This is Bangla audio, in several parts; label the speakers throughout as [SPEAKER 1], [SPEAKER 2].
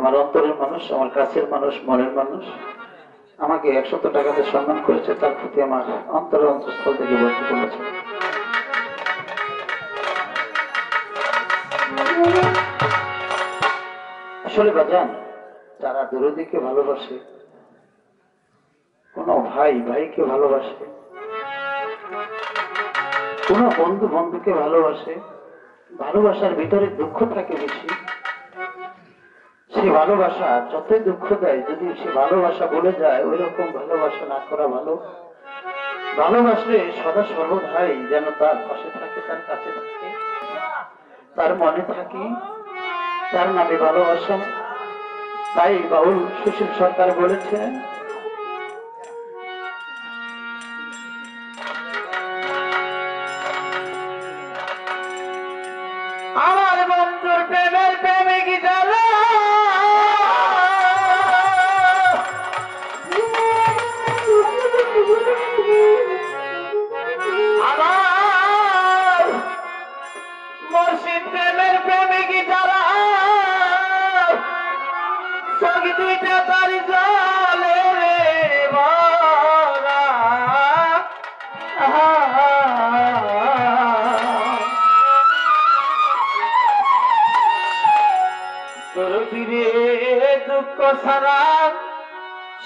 [SPEAKER 1] আমার অন্তরের মানুষ, আমার কাছের মানুষ, মনের মানুষ। আমাকে একশত টাকাতে সম্মান করেছে, তার প্রতি আমার অন্তরের অন্তঃস্থল থেকে বলতে বলেছে আসলে বাজান, যারা দূরদিকে ভালোবাসে, কোন ভাই ভাইকে ভালোবাসে, কোন বন্ধু বন্ধুকে ভালোবাসে, ভালোবাসার ভিতরে দুঃখ থাকে বেশি সে ভালোবাসা যতই দুঃখ দেয়, যদি সে ভালোবাসা বলে যায় ওই রকম ভালোবাসা না করা ভালো। ভালোবাসলে সদা সর্বদাই যেন তার পাশে থাকে, তার কাছে থাকে, তার মনে থাকে, তার নামে ভালোবাসা। তাই বাউল সুশীল সরকার বলেছেন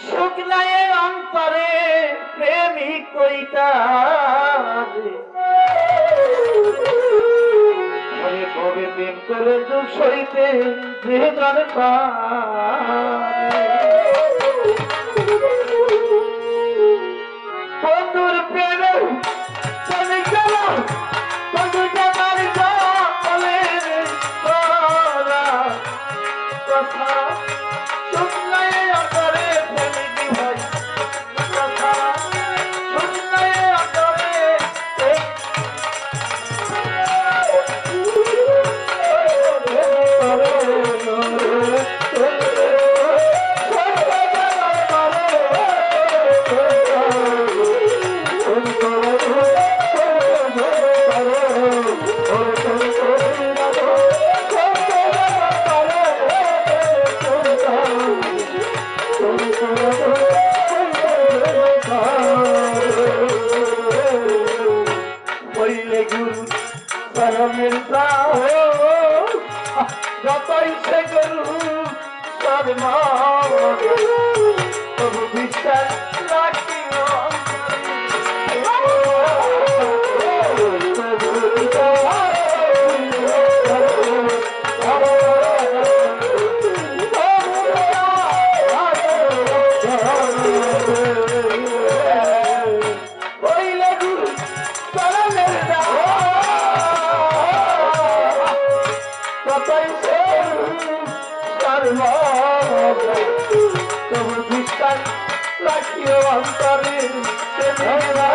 [SPEAKER 1] শুকলায় অন্তরে প্রেমিক ঘরে কবে প্রেম করে দুঃখ সইতে যে জন হইলে গুরু চরণের যতই সে গুরু সর্ব সে সর্ব তবু বিশ্বাস রাখিও অন্তরে সে ধন্যবাদ।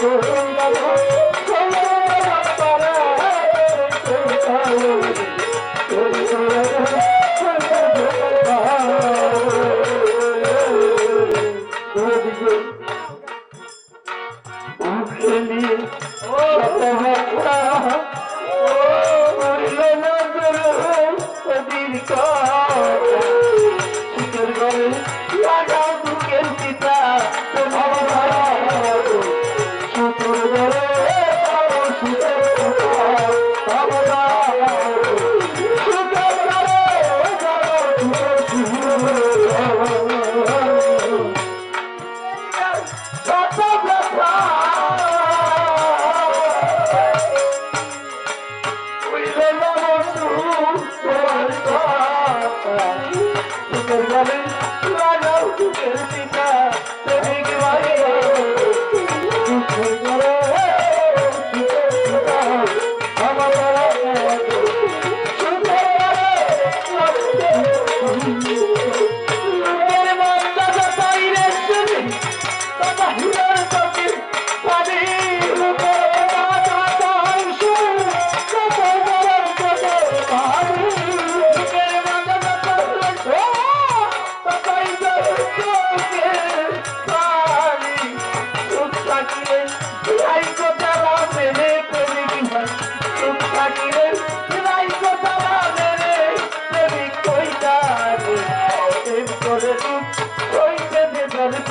[SPEAKER 1] করো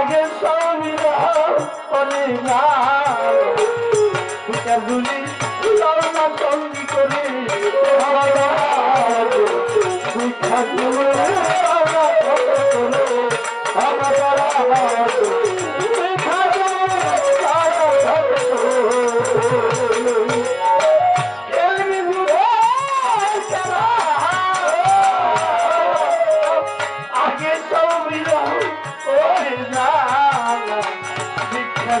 [SPEAKER 1] আগে সবই করে লড়না সঙ্গী করে আগে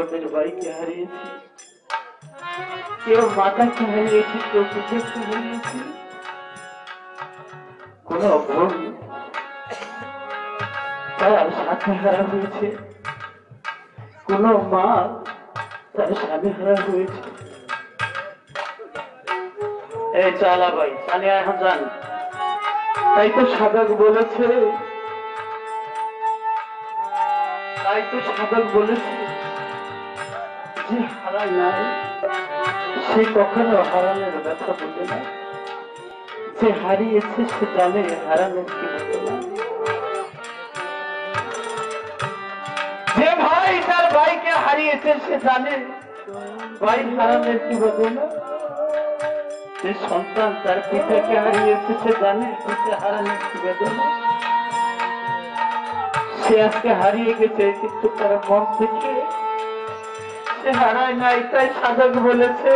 [SPEAKER 1] বরফের বাড়িকে হারিয়েছে কেউ মাতাকে হারিয়েছে কেউ পিঠেকে হারিয়েছে কোন ভুল তার সাথে হারা হয়েছে কোন মা তার স্বামী হারা হয়েছে এই চালা ভাই চালিয়ে এখন যান তাই তো সাধক বলেছে তাই তো সাধক বলেছে হারায় নাই সে কখনো হারানোর ব্যথা বোঝে না। সে হারিয়েছে সে জানে হারানোর কি সে আজকে হারিয়ে গেছে কিন্তু তার মন থেকে হারায় নাই তাই সাধক বলেছে।